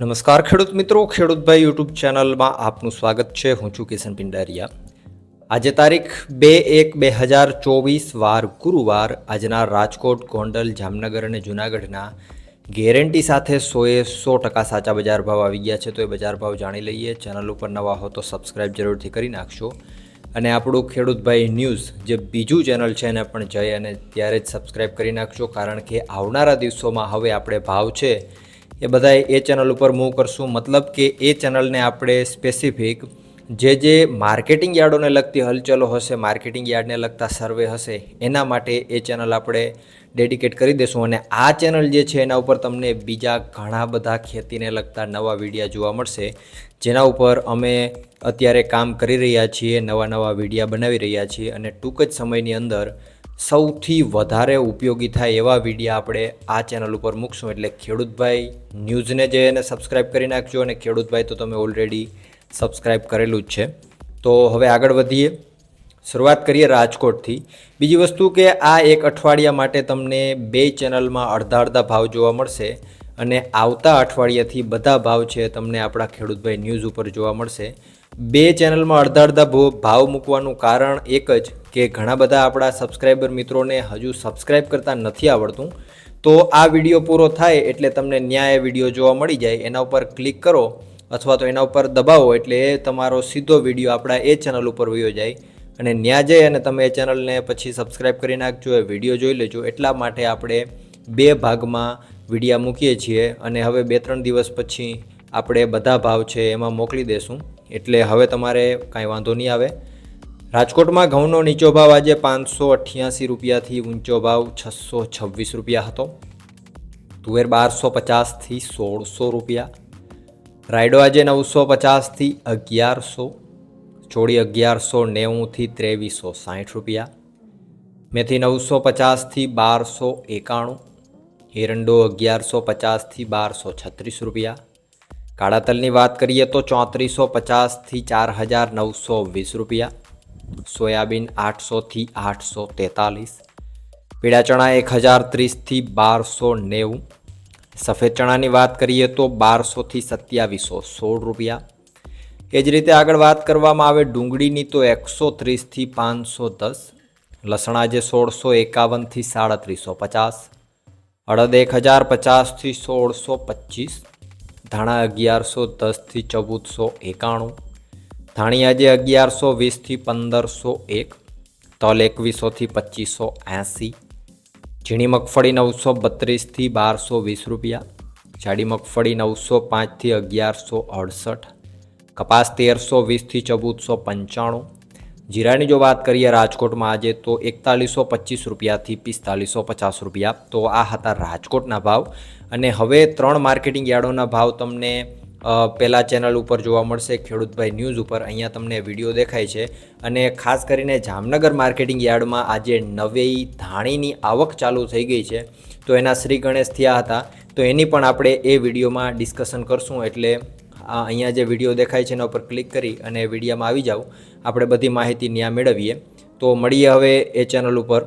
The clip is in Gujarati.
નમસ્કાર ખેડૂત મિત્રો ખેડૂતભાઈ યુટ્યુબ ચેનલમાં આપનું સ્વાગત છે. હું છું કિશન પિંડારિયા. આજે તારીખ બે એક બે હજાર ચોવીસ, વાર ગુરુવાર, આજના રાજકોટ, ગોંડલ, જામનગર અને જૂનાગઢના ગેરંટી સાથે સોએ સો ટકા સાચા બજાર ભાવ આવી ગયા છે. તો એ બજાર ભાવ જાણી લઈએ. ચેનલ ઉપર નવા હો તો સબસ્ક્રાઈબ જરૂરથી કરી નાખશો અને આપણું ખેડૂતભાઈ ન્યૂઝ, જે બીજું ચેનલ છે, એને પણ જઈ અને ત્યારે જ સબસ્ક્રાઈબ કરી નાખશો કારણ કે આવનારા દિવસોમાં હવે આપણે ભાવ છે એ બધાએ એ ચેનલ ઉપર મૂવ કરશું. મતલબ કે એ ચેનલને આપણે સ્પેસિફિક જે જે માર્કેટિંગ યાર્ડોને લગતી હલચલો હશે માર્કેટિંગ યાર્ડને લગતા સર્વે હશે, એના માટે એ ચેનલ આપણે ડેડિકેટ કરી દઈશું અને આ ચેનલ જે છે, એના ઉપર તમને બીજા ઘણા બધા ખેતીને લગતા નવા વિડીયા જોવા મળશે. જેના ઉપર અમે અત્યારે કામ કરી રહ્યા છીએ, નવા નવા વિડીયા બનાવી રહ્યા છીએ. અને ટૂંક જ સમયની અંદર સૌથી વધારે ઉપયોગી થાય એવા વિડીયા આપણે આ ચેનલ ઉપર મૂકશું. એટલે ખેડૂતભાઈ ન્યૂઝને જે એને સબસ્ક્રાઈબ કરી નાખજો અને ખેડૂતભાઈ તો તમે ઓલરેડી સબસ્ક્રાઈબ કરેલું જ છે. તો હવે આગળ વધીએ. શરૂઆત કરીએ રાજકોટથી. બીજી વસ્તુ કે આ એક અઠવાડિયા માટે તમને બે ચેનલમાં અડધા અડધા ભાવ જોવા મળશે અને આવતા અઠવાડિયાથી બધા ભાવ છે તમને આપણા ખેડૂતભાઈ ન્યૂઝ ઉપર જોવા મળશે. બે ચેનલમાં અડધા અડધા ભાવ મૂકવાનું કારણ એક જ કે ઘણા બધા આપણા સબસ્ક્રાઈબર મિત્રોને હજુ સબસ્ક્રાઈબ કરતા નથી આવડતું. તો આ વીડિયો પૂરો થાય એટલે તમને ન્યાય વીડિયો જોવા મળી જાય. એના ઉપર ક્લિક કરો અથવા તો એના ઉપર દબાવો એટલે એ તમારો સીધો વીડિયો આપણા એ ચેનલ ઉપર વયો જાય. અને ન્યા જઈ અને તમે એ ચેનલને પછી સબસ્ક્રાઈબ કરી નાખજો એ વીડિયો જોઈ લેજો. એટલા માટે આપણે બે ભાગમાં વિડીયા મૂકીએ છીએ. અને હવે બે ત્રણ દિવસ પછી આપણે બધા ભાવ છે એમાં મોકલી દેશું. એટલે હવે તમારે કાંઈ વાંધો નહીં આવે. રાજકોટમાં ઘઉંનો નીચો ભાવ આજે પાંચસો અઠ્યાસી રૂપિયાથી ઊંચો ભાવ છસો છવ્વીસ રૂપિયા હતો. તુવેર બારસો પચાસથી સોળસો રૂપિયા. રાયડો આજે નવસો પચાસથી અગિયારસો. ચોળી અગિયારસો નેવુંથી ત્રેવીસો સાઠ રૂપિયા. મેથી નવસો પચાસથી બારસો એકાણું. એરંડો અગિયારસો પચાસથી બારસો છત્રીસ રૂપિયા. કાળા તલની વાત કરીએ તો ચોત્રીસો પચાસથી ચાર હજાર નવસો વીસ રૂપિયા, સોયાબીન આઠસોથી આઠસો તેતાલીસ, પીળા ચણા એક હજાર ત્રીસથી બારસો નેવું, સફેદ ચણાની વાત કરીએ તો બારસોથી સત્યાવીસો સોળ રૂપિયા. એ જ રીતે આગળ વાત કરવામાં આવે ડુંગળીની તો એકસો ત્રીસથી પાંચસો દસ, લસણા જે સોળસો એકાવનથી સાડત્રીસો પચાસ અડદ એક હજાર પચાસથી સોળસો પચીસ ધાણા અગિયારસો દસથી ચૌદસો એકાણું, ધાણી આજે અગિયારસો વીસથી પંદરસો એક, તલ એકવીસોથી પચીસો એંસી, ઝીણી મગફળી નવસો બત્રીસથી બારસો વીસ રૂપિયા, જાડી મગફળી નવસો પાંચથી અગિયારસો અડસઠ, કપાસ તેરસો વીસથી ચૌદસો પંચાણું જીરાની જો વાત કરીએ રાજકોટમાં આજે તો એકતાલીસો પચીસ રૂપિયાથી પિસ્તાલીસો પચાસ રૂપિયા. તો આ હતા રાજકોટના ભાવ. અને હવે ત્રણ માર્કેટિંગ યાર્ડોના ભાવ તમને પહેલા ચેનલ ઉપર જોવા મળશે, ખેડૂતભાઈ ન્યૂઝ ઉપર. અહીંયા તમને વીડિયો દેખાય છે. અને ખાસ કરીને જામનગર માર્કેટિંગ યાર્ડમાં આજે નવી ધાણીની આવક ચાલુ થઈ ગઈ છે. તો એના શ્રી ગણેશ થયા હતા. તો એની પણ આપણે એ વિડીયોમાં ડિસ્કશન કરશું. એટલે આ અહીંયા જે વીડિયો દેખાય છે એના ઉપર ક્લિક કરી અને વિડીયોમાં આવી જાઓ. આપણે બધી માહિતી ત્યાં મેળવીએ. તો મળીએ હવે એ ચેનલ ઉપર.